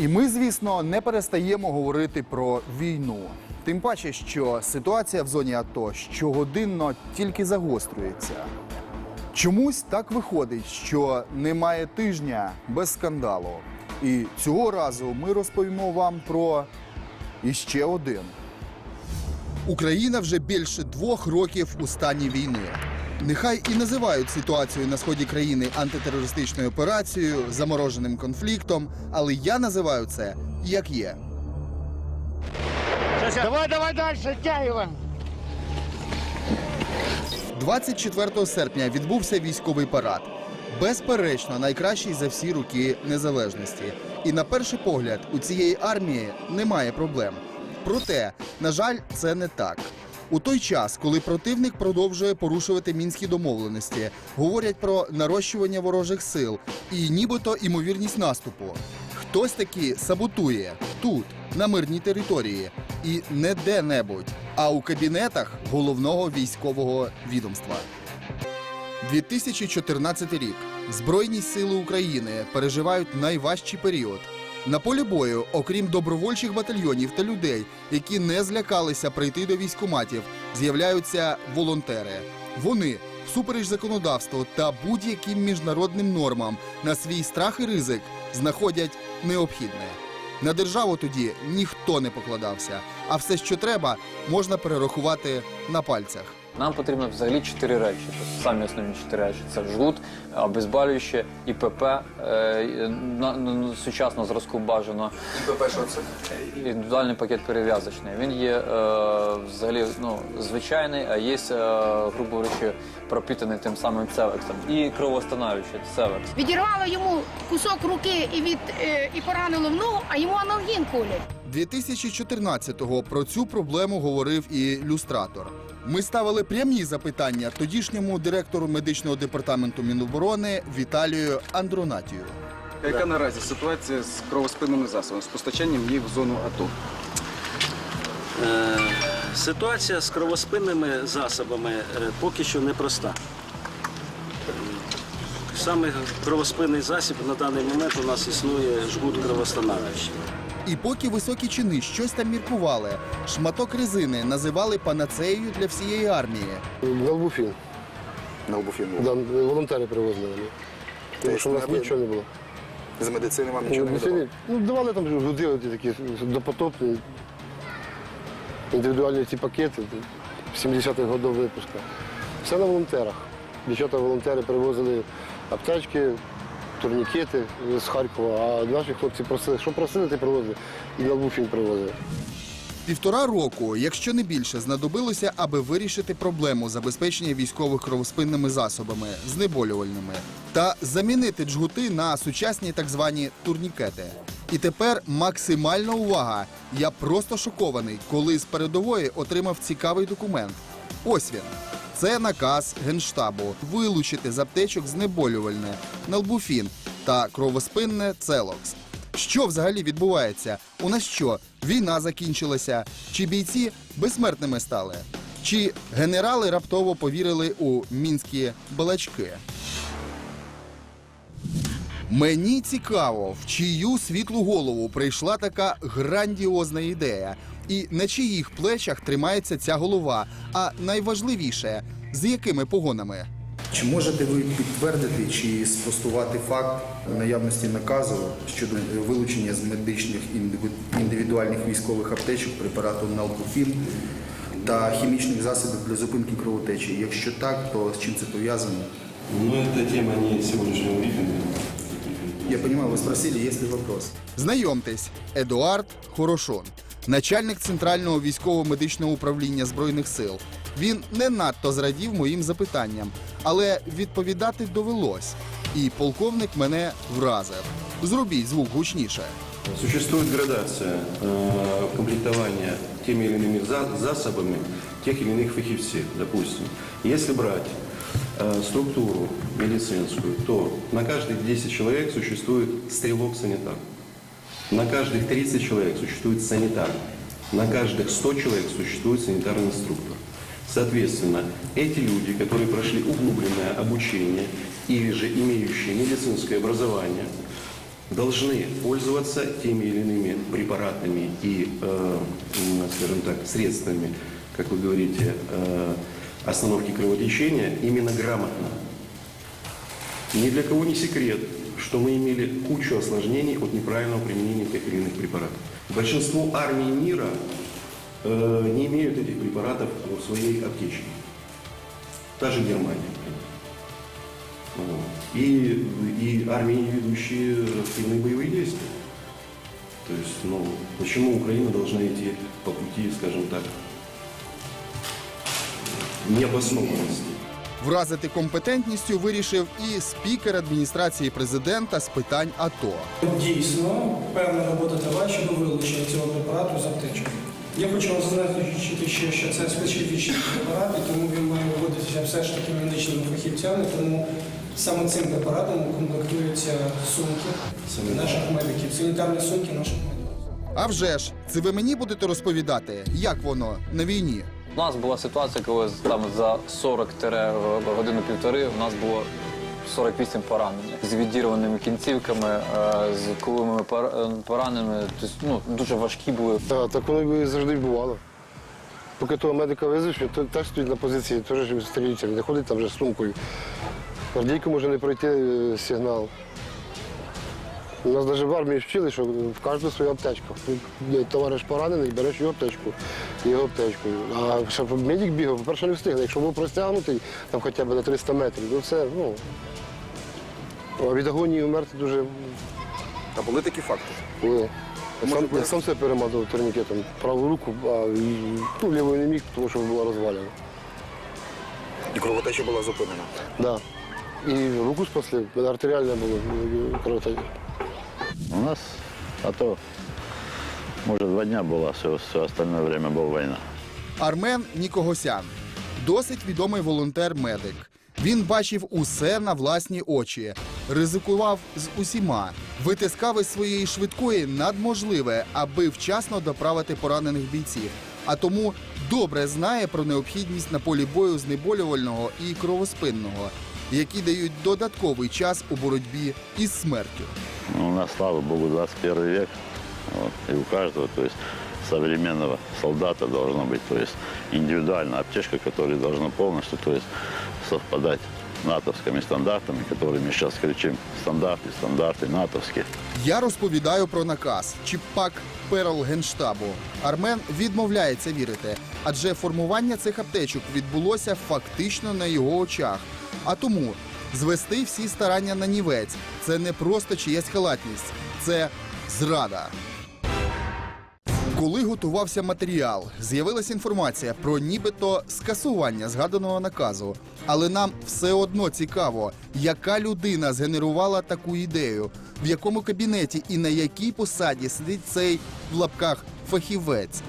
І ми, звісно, не перестаємо говорити про війну. Тим паче, що ситуація в зоні АТО щогодинно тільки загострюється. Чомусь так виходить, що немає тижня без скандалу. І цього разу ми розповімо вам про іще один. Україна вже більше двох років у стані війни. Нехай і називають ситуацію на сході країни антитерористичною операцією, замороженим конфліктом, але я називаю це як є. Давай, давай дальше, тягиваем. 24 серпня відбувся військовий парад. Безперечно, найкращий за всі роки незалежності. І на перший погляд у цієї армії немає проблем. Проте, на жаль, це не так. У той час, коли противник продовжує порушувати мінські домовленості, говорять про нарощування ворожих сил і нібито імовірність наступу. Хтось таки саботує тут, на мирній території, і не де-небудь, а у кабінетах головного військового відомства. 2014 рік. Збройні сили України переживають найважчий період. На полі бою, окрім добровольчих батальйонів та людей, які не злякалися прийти до військоматів, з'являються волонтери. Вони, всупереч законодавству та будь-яким міжнародним нормам, на свій страх і ризик знаходять необхідне. На державу тоді ніхто не покладався, а все, що треба, можна перерахувати на пальцях. Нам потрібно взагалі чотири речі. Тобто самі основні чотири речі це жгут, обезболююче, ІПП, е, на, на, сучасного зразку бажано. ІПП що це? Індивідуальний пакет перев'язочний. Він є е, взагалі ну, звичайний, а є, е, грубо говорячи, пропітаний тим самим цевексом. І кровоостанавлюючий цевекс. Відірвало йому кусок руки і від е, і поранило в ногу, а йому аналгін колять. 2014-го про цю проблему говорив і люстратор. Ми ставили прямі запитання тодішньому директору медичного департаменту Міноборони Віталію Андронатію. Яка наразі ситуація з кровоспинними засобами, з постачанням їх в зону АТО? Е, Ситуація з кровоспинними засобами е, поки що непроста. Саме кровоспинний засіб на даний момент у нас існує жгут кровостанавлюючий. І поки високі чини щось там міркували, шматок резини називали панацеєю для всієї армії. Галбуфін. На обуфіну. Да, волонтери привозили. Тому що у нас нічого не було. З медицини вам Медицині, ну, давали там люди ті такі допотопні, індивідуальні ці пакети 70-х годів випуска. Все на волонтерах. Дівчата-волонтери привозили аптечки, турнікети з Харкова, а наші хлопці просили, що просили, ти привозили. І Галбуфін привозили. Півтора року, якщо не більше, знадобилося, аби вирішити проблему забезпечення військових кровоспинними засобами, знеболювальними, та замінити джгути на сучасні так звані турнікети. І тепер максимальна увага. Я просто шокований, коли з передової отримав цікавий документ. Ось він. Це наказ генштабу вилучити з аптечок знеболювальне, налбуфін та кровоспинне целокс. Що взагалі відбувається? У нас що? Війна закінчилася? Чи бійці безсмертними стали? Чи генерали раптово повірили у мінські балачки? Мені цікаво, в чию світлу голову прийшла така грандіозна ідея, і на чиїх плечах тримається ця голова. А найважливіше, з якими погонами? Чи можете ви підтвердити чи спростувати факт наявності наказу щодо вилучення з медичних індивідуальних військових аптечок препарату Налбуфін та хімічних засобів для зупинки кровотечі? Якщо так, то з чим це пов'язано? Ну, это тема не сегодняшнего брифинга. Я понимаю, вы спросили, есть ли вопрос. Знайомтесь, Едуард Хорошон, начальник центрального військово-медичного управління збройних сил. Він не надто зрадів моїм запитанням, але відповідати довелось. І полковник мене вразив. Зробіть звук гучніше. Существует градация э, комплектования теми или иными за- засобами тех или иных фахивцев. Допустим, если брать э, структуру медицинскую, то на каждых 10 человек существует стрелок-санитар. На каждых 30 человек существует санитар. На каждых 100 человек существует санитарный инструктор. Соответственно, эти люди, которые прошли углубленное обучение или же имеющие медицинское образование, должны пользоваться теми или иными препаратами и, э, скажем так, средствами, как вы говорите, э, остановки кровотечения именно грамотно. Ни для кого не секрет, что мы имели кучу осложнений от неправильного применения тех или иных препаратов. Большинство армий мира э, не имеют этих препаратов в своей аптечке. Та же Германия. Вот. И, и армии, ведущие активные боевые действия. То есть, ну, почему Украина должна идти по пути, скажем так, необоснованности? Вразити компетентністю вирішив і спікер адміністрації президента з питань АТО. Дійсно, певна робота триває щодо вилучення цього препарату з аптечок. Я хочу вам зазначити ще, що це специфічний препарат, і тому він має вводитися все ж таки медичними фахівцями, тому саме цим препаратом комплектуються сумки наших медиків, санітарні сумки наших медиків. А вже ж, це ви мені будете розповідати, як воно на війні? У нас була ситуація, коли там за 40 годину півтори у нас було 48 поранених з відірваними кінцівками, е, з куловими пор- е, пораненими. Тобто, ну, дуже важкі були. Так, так воно і завжди бувало. Поки того медика везеш, то- теж стоїть на позиції, теж стрілюється, не ходить там вже з сумкою. Гвардійку може не пройти е, сигнал. У нас навіть в армії вчили, що в кожну свою аптечку. Товариш поранений, береш його аптечку, його аптечку. А щоб медик бігав, по-перше, не встигне. Якщо був простягнутий там хоча б на 300 метрів, то це, ну. А від агонії вмерти дуже А були такі факти. було. Я сам, я сам себе перемазав турнікетом. Праву руку, а ну, лівою не міг, тому що була розвалена. І кровотеча була зупинена. Да. І руку спасли, артеріальне було ну, кровотеча. У нас, а то, может, два дня была, все, все остальное время была война. Армен Нікогосян досить відомий волонтер-медик. Він бачив усе на власні очі, ризикував з усіма, витискав із своєї швидкої надможливе, аби вчасно доправити поранених бійців. А тому добре знає про необхідність на полі бою знеболювального і кровоспинного, які дають додатковий час у боротьбі із смертю. Ну, у нас, слава богу, 21 век, вот, и у каждого, то есть, современного солдата должно быть, то есть, индивидуальная аптечка, которая должна полностью, то есть, совпадать с натовскими стандартами, которыми сейчас кричим, стандарты, стандарты натовские. Я розповідаю про наказ чи пак перл генштабу. Армен відмовляється вірити, адже формування цих аптечок відбулося фактично на його очах. А тому звести всі старання на нівець це не просто чиясь халатність, це зрада. Коли готувався матеріал, з'явилася інформація про нібито скасування згаданого наказу. Але нам все одно цікаво, яка людина згенерувала таку ідею, в якому кабінеті і на якій посаді сидить цей в лапках фахівець.